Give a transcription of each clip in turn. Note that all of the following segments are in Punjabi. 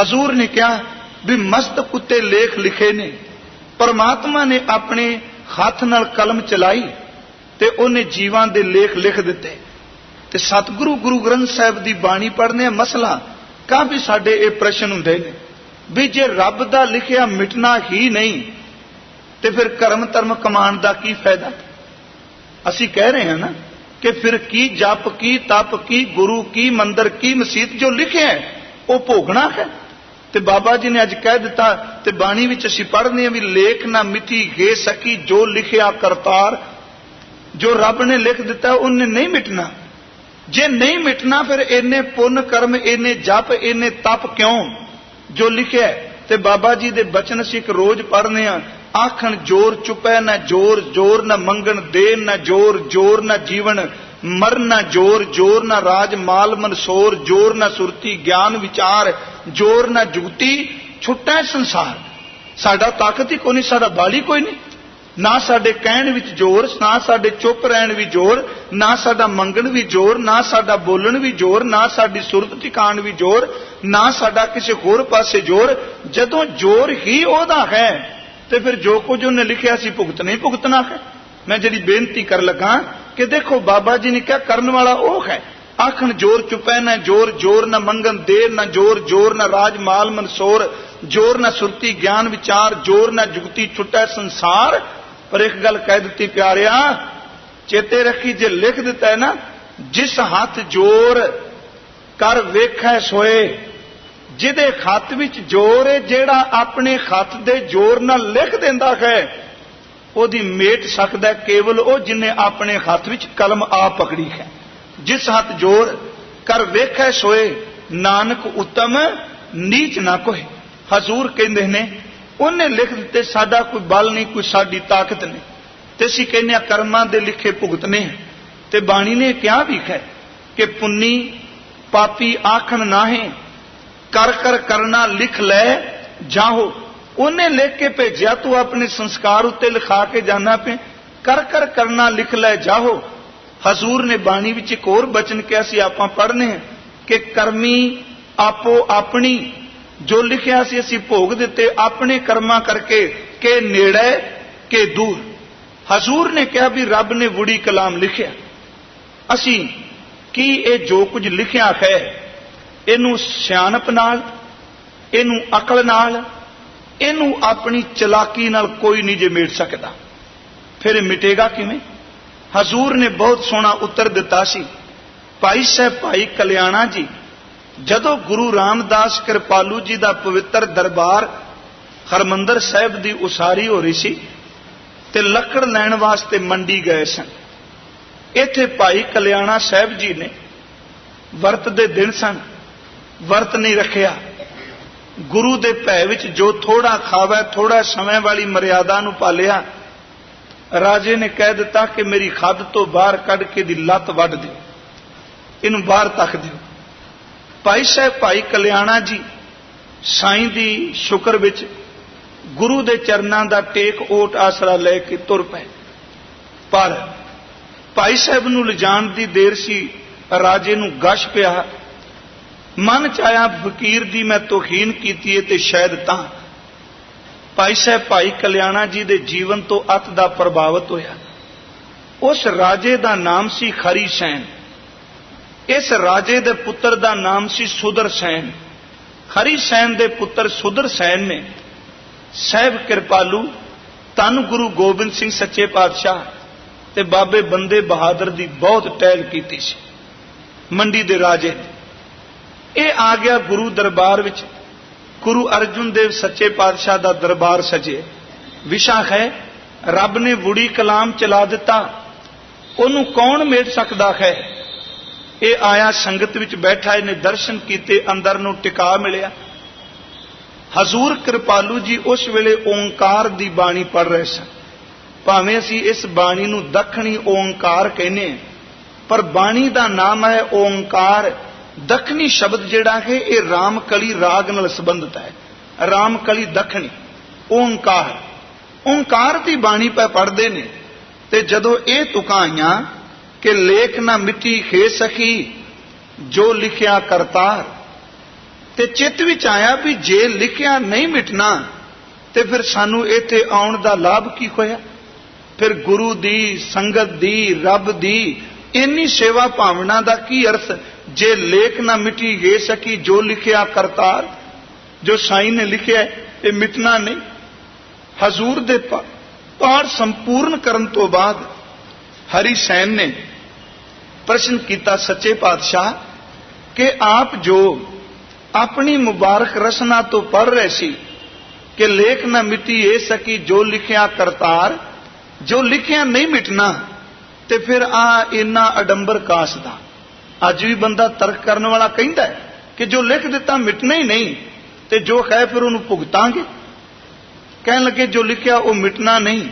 ਹਜ਼ੂਰ ਨੇ ਕਿਹਾ ਵੀ ਮਸਤਕ ਉੱਤੇ ਲੇਖ ਲਿਖੇ ਨੇ। ਪਰਮਾਤਮਾ ਨੇ ਆਪਣੇ ਹੱਥ ਨਾਲ ਕਲਮ ਚਲਾਈ ਤੇ ਉਹਨੇ ਜੀਵਾਂ ਦੇ ਲੇਖ ਲਿਖ ਦਿੱਤੇ। ਤੇ ਸਤਿਗੁਰੂ ਗੁਰੂ ਗ੍ਰੰਥ ਸਾਹਿਬ ਦੀ ਬਾਣੀ ਪੜ੍ਹਨੇ ਮਸਲਾ ਕਾਫੀ ਸਾਡੇ ਇਹ ਪ੍ਰਸ਼ਨ ਹੁੰਦੇ ਨੇ ਵੀ ਜੇ ਰੱਬ ਦਾ ਲਿਖਿਆ ਮਿਟਣਾ ਹੀ ਨਹੀਂ, ਤੇ ਫਿਰ ਕਰਮ ਧਰਮ ਕਮਾਉਣ ਦਾ ਕੀ ਫਾਇਦਾ? ਅਸੀਂ ਕਹਿ ਰਹੇ ਹਾਂ ਨਾ ਕਿ ਫਿਰ ਕੀ ਜਪ, ਕੀ ਤਪ, ਕੀ ਗੁਰੂ, ਕੀ ਮੰਦਰ, ਕੀ ਮਸਜਿਦ ਜੋ ਲਿਖਿਆ ਹੈ, ਉਹ ਭੋਗਣਾ ਹੈ? ਤੇ ਬਾਬਾ ਜੀ ਨੇ ਅੱਜ ਕਹਿ ਦਿੱਤਾ, ਤੇ ਬਾਣੀ ਵਿੱਚ ਅਸੀਂ ਪੜ੍ਹਦੇ ਆ ਵੀ ਲੇਖ ਨਾ ਮਿੱਟੀ ਗੇ ਸਕੀ, ਜੋ ਲਿਖਿਆ ਕਰਤਾਰ, ਜੋ ਰੱਬ ਨੇ ਲਿਖ ਦਿੱਤਾ, ਉਹਨੇ ਨਹੀਂ ਮਿਟਣਾ। ਜੇ ਨਹੀਂ ਮਿਟਣਾ, ਫਿਰ ਇੰਨੇ ਪੁੰਨ ਕਰਮ ਇੰਨੇ ਜਪ ਇੰਨੇ ਤਪ ਕਿਉਂ? ਜੋ ਲਿਖਿਆ ਤੇ ਬਾਬਾ ਜੀ ਦੇ ਬਚਨ ਅਸੀਂ ਇੱਕ ਰੋਜ਼ ਪੜ੍ਹਨੇ ਆ ਆਖਣ ਜੋਰ ਚੁਪੈ ਨਾ ਜੋਰ ਜੋਰ ਨਾ ਮੰਗਣ ਦੇਣ ਨਾ ਜੋਰ ਜੋਰ ਨਾ ਜੀਵਨ ਮਰਨ ਨਾ ਜੋਰ ਜੋਰ ਨਾ ਰਾਜ ਮਾਲ ਮਨਸੋਰ, ਜੋਰ ਨਾ ਸੁਰਤੀ, ਗਿਆਨ ਵਿਚਾਰ ਜੋਰ ਨਾ ਜੁਗਤੀ, ਛੁੱਟਾ ਸੰਸਾਰ। ਸਾਡਾ ਤਾਕਤ ਹੀ ਕੋਈ ਨਹੀਂ, ਸਾਡਾ ਬਾਲੀ ਕੋਈ ਨਹੀਂ। ਨਾ ਸਾਡੇ ਕਹਿਣ ਵਿੱਚ ਜ਼ੋਰ, ਨਾ ਸਾਡੇ ਚੁੱਪ ਰਹਿਣ ਵੀ ਜ਼ੋਰ, ਨਾ ਸਾਡਾ ਮੰਗਣ ਵੀ ਜ਼ੋਰ, ਨਾ ਸਾਡਾ ਬੋਲਣ ਵੀ ਜ਼ੋਰ, ਨਾ ਸਾਡੀ ਸੁਰਤ ਟਿਕਾਣ ਵੀ ਜ਼ੋਰ, ਨਾ ਸਾਡਾ ਕਿਸੇ ਹੋਰ ਪਾਸੇ ਜ਼ੋਰ। ਜਦੋਂ ਜ਼ੋਰ ਹੀ ਉਹਦਾ ਹੈ, ਤੇ ਫਿਰ ਜੋ ਕੁਝ ਉਹਨੇ ਲਿਖਿਆ ਸੀ ਭੁਗਤ ਨਹੀਂ ਭੁਗਤਣਾ ਹੈ। ਮੈਂ ਜਿਹੜੀ ਬੇਨਤੀ ਕਰ ਲੱਗਾ ਕਿ ਦੇਖੋ, ਬਾਬਾ ਜੀ ਨੇ ਕਿਹਾ, ਕਰਨ ਵਾਲਾ ਉਹ ਹੈ। ਆਖਣ ਜੋਰ ਚੁਪੈ ਨਾ ਜੋਰ ਜੋਰ ਨਾ ਮੰਗਨ ਦੇਰ ਨਾ ਜੋਰ ਜੋਰ ਨਾ ਰਾਜ ਮਾਲ ਮਨਸੋਰ, ਜੋਰ ਨਾ ਸੁਰਤੀ ਗਿਆਨ ਵਿਚਾਰ, ਜੋਰ ਨਾ ਜੁਗਤੀ ਛੁੱਟੈ ਸੰਸਾਰ। ਪਰ ਇੱਕ ਗੱਲ ਕਹਿ ਦਿੱਤੀ ਪਿਆਰਿਆ, ਚੇਤੇ ਰੱਖੀ ਜੇ ਲਿਖ ਦਿੱਤਾ ਹੈ ਨਾ, ਜਿਸ ਹੱਥ ਜੋਰ ਕਰ ਵੇਖੈ ਸੋਏ, ਜਿਹਦੇ ਖੱਤ ਵਿੱਚ ਜੋਰ ਹੈ ਜਿਹੜਾ ਆਪਣੇ ਖੱਤ ਦੇ ਜੋਰ ਨਾਲ ਲਿਖ ਦਿੰਦਾ ਹੈ, ਉਹਦੀ ਮੇਟ ਸਕਦਾ ਕੇਵਲ ਉਹ ਜਿਨੇ ਆਪਣੇ ਹੱਥ ਵਿੱਚ ਕਲਮ ਆ ਪਕੜੀ ਹੈ। ਜਿਸ ਹੱਥ ਜੋਰ ਕਰ ਵੇਖੈ ਸੋਏ, ਨਾਨਕ ਉਤਮ, ਨੀਚ ਨਾ ਕੋਏ ਹਜ਼ੂਰ ਕਹਿੰਦੇ ਨੇ, ਉਹਨੇ ਲਿਖ ਦਿੱਤੇ, ਸਾਡਾ ਕੋਈ ਬਲ ਨਹੀਂ, ਕੋਈ ਸਾਡੀ ਤਾਕਤ ਨਹੀਂ। ਤੇ ਅਸੀਂ ਕਹਿੰਦੇ ਆ ਕਰਮਾਂ ਦੇ ਲਿਖੇ ਭੁਗਤਨੇ ਆ। ਤੇ ਬਾਣੀ ਨੇ ਕਿਹਾ ਵੀ ਹੈ ਕਿ ਪੁੰਨੀ ਪਾਪੀ ਆਖਣ ਨਾਹੇ, ਕਰ ਕਰ ਕਰਨਾ ਲਿਖ ਲੈ, ਜਾਹੋ। ਉਹਨੇ ਲਿਖ ਕੇ ਭੇਜਿਆ, ਤੂੰ ਆਪਣੇ ਸੰਸਕਾਰ ਉੱਤੇ ਲਿਖਾ ਕੇ ਜਾਣਾ ਪਏ। ਕਰ ਕਰ ਕਰਨਾ ਲਿਖ ਲੈ, ਜਾਹੋ। ਹਜ਼ੂਰ ਨੇ ਬਾਣੀ ਵਿੱਚ ਇੱਕ ਹੋਰ ਬਚਨ ਕਿਹਾ ਸੀ, ਆਪਾਂ ਪੜ੍ਹਨੇ ਆ ਕਿ ਕਰਮੀ ਆਪੋ ਆਪਣੀ, ਜੋ ਲਿਖਿਆ ਸੀ ਅਸੀਂ ਭੋਗ ਦਿੱਤੇ, ਆਪਣੇ ਕਰਮਾਂ ਕਰਕੇ ਕਿ ਨੇੜੇ, ਕਿ ਦੂਰ। ਹਜ਼ੂਰ ਨੇ ਕਿਹਾ ਵੀ ਰੱਬ ਨੇ ਵੁੜੀ ਕਲਾਮ ਲਿਖਿਆ। ਅਸੀਂ ਕੀ ਇਹ ਜੋ ਕੁਝ ਲਿਖਿਆ ਹੈ, ਇਹਨੂੰ ਸਿਆਣਪ ਨਾਲ, ਇਹਨੂੰ ਅਕਲ ਨਾਲ, ਇਹਨੂੰ ਆਪਣੀ ਚਲਾਕੀ ਨਾਲ ਕੋਈ ਨਹੀਂ ਜੇ ਮੇਟ ਸਕਦਾ। ਫਿਰ ਮਿਟੇਗਾ ਕਿਵੇਂ? ਹਜ਼ੂਰ ਨੇ ਬਹੁਤ ਸੋਹਣਾ ਉੱਤਰ ਦਿੱਤਾ ਸੀ। ਭਾਈ ਸਾਹਿਬ, ਭਾਈ ਕਲਿਆਣਾ ਜੀ, ਜਦੋਂ ਗੁਰੂ ਰਾਮਦਾਸ ਕਿਰਪਾਲੂ ਜੀ ਦਾ ਪਵਿੱਤਰ ਦਰਬਾਰ ਹਰਮੰਦਰ ਸਾਹਿਬ ਦੀ ਉਸਾਰੀ ਹੋ ਰਹੀ ਸੀ ਤੇ ਲੱਕੜ ਲੈਣ ਵਾਸਤੇ ਮੰਡੀ ਗਏ ਸਨ। ਇੱਥੇ ਭਾਈ ਕਲਿਆਣਾ ਸਾਹਿਬ ਜੀ ਨੇ ਵਰਤ ਦੇ ਦਿਨ ਸਨ, ਵਰਤ ਨਹੀਂ ਰੱਖਿਆ। ਗੁਰੂ ਦੇ ਭੈ ਵਿੱਚ ਜੋ ਥੋੜਾ ਖਾਵੇ ਥੋੜਾ ਸਮੇਂ ਵਾਲੀ ਮਰਿਆਦਾ ਨੂੰ ਪਾਲਿਆ ਰਾਜੇ ਨੇ ਕਹਿ ਦਿੱਤਾ ਕਿ ਮੇਰੀ ਖੱਦ ਤੋਂ ਬਾਹਰ ਕੱਢ ਕੇ ਦੀ ਲੱਤ ਵੱਢ ਦਿਓ। ਇਹਨੂੰ ਬਾਹਰ ਤੱਕ ਦਿਓ। ਭਾਈ ਸਾਹਿਬ, ਭਾਈ ਕਲਿਆਣਾ ਜੀ, ਸਾਈਂ ਦੀ ਸ਼ੁਕਰ ਵਿੱਚ ਗੁਰੂ ਦੇ ਚਰਨਾਂ ਦਾ ਟੇਕ ਓਟ ਆਸਰਾ ਲੈ ਕੇ ਤੁਰ ਪਏ। ਪਰ ਭਾਈ ਸਾਹਿਬ ਨੂੰ ਲਿਜਾਣ ਦੀ ਦੇਰ ਸੀ, ਰਾਜੇ ਨੂੰ ਗਸ਼ ਪਿਆ। ਮਨ ਚ ਆਇਆ ਫਕੀਰ ਦੀ ਮੈਂ ਤੋਹੀਨ ਕੀਤੀ ਏ ਤੇ ਸ਼ਾਇਦ ਤਾਂ ਭਾਈ ਸਾਹਿਬ, ਭਾਈ ਕਲਿਆਣਾ ਜੀ ਦੇ ਜੀਵਨ ਤੋਂ ਅਤ ਦਾ ਪ੍ਰਭਾਵਿਤ ਹੋਇਆ। ਉਸ ਰਾਜੇ ਦਾ ਨਾਮ ਸੀ ਖਰੀ ਸੈਨ। ਇਸ ਰਾਜੇ ਦੇ ਪੁੱਤਰ ਦਾ ਨਾਮ ਸੀ ਸੁਦਰ ਸੈਨ। ਹਰੀ ਸੈਨ ਦੇ ਪੁੱਤਰ ਸੁਦਰ ਸੈਨ ਨੇ ਸਹਿਬ ਕਿਰਪਾਲੂ ਤਨ ਗੁਰੂ ਗੋਬਿੰਦ ਸਿੰਘ ਸੱਚੇ ਪਾਤਸ਼ਾਹ ਤੇ ਬਾਬੇ ਬੰਦੇ ਬਹਾਦਰ ਦੀ ਬਹੁਤ ਟਹਿਲ ਕੀਤੀ ਸੀ। ਮੰਡੀ ਦੇ ਰਾਜੇ ਨੇ। ਇਹ ਆ ਗਿਆ ਗੁਰੂ ਦਰਬਾਰ ਵਿੱਚ। ਗੁਰੂ ਅਰਜੁਨ ਦੇਵ ਸੱਚੇ ਪਾਤਸ਼ਾਹ ਦਾ ਦਰਬਾਰ ਸਜੇ। ਵਿਸ਼ਾ ਹੈ, ਰੱਬ ਨੇ ਬੁੜੀ ਕਲਾਮ ਚਲਾ ਦਿੱਤਾ। ਉਹਨੂੰ ਕੌਣ ਮੇਟ ਸਕਦਾ ਹੈ? ਇਹ ਆਇਆ ਸੰਗਤ ਵਿੱਚ ਬੈਠਾ, ਇਹਨੇ ਦਰਸ਼ਨ ਕੀਤੇ, ਅੰਦਰ ਨੂੰ ਟਿਕਾ ਮਿਲਿਆ। ਹਜ਼ੂਰ ਕਿਰਪਾਲੂ ਜੀ ਉਸ ਵੇਲੇ ਓੰਕਾਰ ਦੀ ਬਾਣੀ ਪੜ ਰਹੇ ਸਨ। ਭਾਵੇਂ ਅਸੀਂ ਇਸ ਬਾਣੀ ਨੂੰ ਦੱਖਣੀ ਓੰਕਾਰ ਕਹਿੰਦੇ ਪਰ ਬਾਣੀ ਦਾ ਨਾਮ ਹੈ ਓੰਕਾਰ। ਦੱਖਣੀ ਸ਼ਬਦ ਜਿਹੜਾ ਹੈ, ਇਹ ਰਾਮਕਲੀ ਰਾਗ ਨਾਲ ਸੰਬੰਧਿਤ ਹੈ। ਰਾਮਕਲੀ ਦੱਖਣੀ, ਓੰਕਾਰ। ਓੰਕਾਰ ਦੀ ਬਾਣੀ ਪੈ ਪੜਦੇ ਨੇ ਤੇ ਜਦੋਂ ਇਹ ਤੁਕਾਂ ਆਈਆਂ ਕਿ ਲੇਖ ਨਾ ਮਿੱਟੀ ਖੇ ਸਕੀ ਜੋ ਲਿਖਿਆ ਕਰਤਾਰ। ਤੇ ਚਿੱਤ ਵਿੱਚ ਆਇਆ ਵੀ ਜੇ ਲਿਖਿਆ ਨਹੀਂ ਮਿਟਣਾ, ਤੇ ਫਿਰ ਸਾਨੂੰ ਇੱਥੇ ਆਉਣ ਦਾ ਲਾਭ ਕੀ ਹੋਇਆ? ਫਿਰ ਗੁਰੂ ਦੀ, ਸੰਗਤ ਦੀ, ਰੱਬ ਦੀ ਇੰਨੀ ਸੇਵਾ ਭਾਵਨਾ ਦਾ ਕੀ ਅਰਥ? ਜੇ ਲੇਖ ਨਾ ਮਿਟੀ ਗੇ ਸਕੀ, ਜੋ ਲਿਖਿਆ ਕਰਤਾਰ, ਜੋ ਸਾਈਂ ਨੇ ਲਿਖਿਆ, ਇਹ ਮਿਟਣਾ ਨਹੀਂ। ਹਜ਼ੂਰ ਦੇ ਪਾਠ ਸੰਪੂਰਨ ਕਰਨ ਤੋਂ ਬਾਅਦ ਹਰੀ ਸੈਨ ਨੇ ਪ੍ਰਸ਼ਨ ਕੀਤਾ ਸੱਚੇ ਪਾਤਸ਼ਾਹ ਕਿ ਆਪ ਜੋ ਆਪਣੀ ਮੁਬਾਰਕ ਰਸਨਾ ਤੋਂ ਪੜ ਰਹੇ ਸੀ ਕਿ ਲੇਖ ਨਾ ਮਿਟੀ ਇਹ ਸਕੀ, ਜੋ ਲਿਖਿਆ ਕਰਤਾਰ, ਜੋ ਲਿਖਿਆ ਨਹੀਂ ਮਿਟਣਾ ਤੇ ਫਿਰ ਆ ਇੰਨਾ ਅਡੰਬਰ ਕਾਸ ਦਾ। ਅੱਜ ਵੀ ਬੰਦਾ ਤਰਕ ਕਰਨ ਵਾਲਾ ਕਹਿੰਦਾ ਕਿ ਜੋ ਲਿਖ ਦਿੱਤਾ ਮਿਟਣਾ ਹੀ ਨਹੀਂ ਤੇ ਜੋ ਹੈ ਫਿਰ ਉਹਨੂੰ ਭੁਗਤਾਂਗੇ। ਕਹਿਣ ਲੱਗੇ ਜੋ ਲਿਖਿਆ ਉਹ ਮਿਟਣਾ ਨਹੀਂ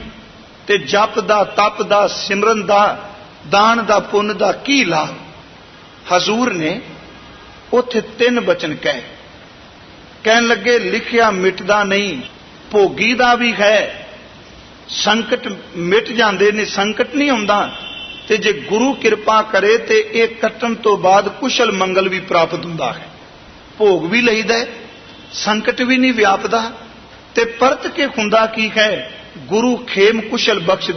ਤੇ ਜਪ ਦਾ, ਤਪ ਦਾ, ਸਿਮਰਨ ਦਾ, ਦਾਨ ਦਾ, ਪੁੰਨ ਦਾ ਕੀ ਲਾਭ? ਹਜ਼ੂਰ ਨੇ ਉਥੇ ਤਿੰਨ ਬਚਨ ਕਹੇ। ਕਹਿਣ ਲੱਗੇ ਲਿਖਿਆ ਮਿਟਦਾ ਨਹੀਂ, ਭੋਗੀ ਦਾ ਵੀ ਹੈ। ਸੰਕਟ ਮਿਟ ਜਾਂਦੇ ਨੇ, ਸੰਕਟ ਨਹੀਂ ਆਉਂਦਾ। ਤੇ ਜੇ ਗੁਰੂ ਕਿਰਪਾ ਕਰੇ ਤੇ ਇਹ ਕੱਟਣ ਤੋਂ ਬਾਅਦ ਕੁਸ਼ਲ ਮੰਗਲ ਵੀ ਪ੍ਰਾਪਤ ਹੁੰਦਾ ਹੈ। ਭੋਗ ਵੀ ਲਈਦਾ ਸੰਕਟ ਵੀ ਨਹੀਂ ਵਿਆਪਦਾ ਤੇ ਪਰਤ ਕੇ ਹੁੰਦਾ ਕੀ ਹੈ, ਗੁਰੂ ਖੇਮ ਕੁਸ਼ਲ ਬਖਸ਼ ਦੇ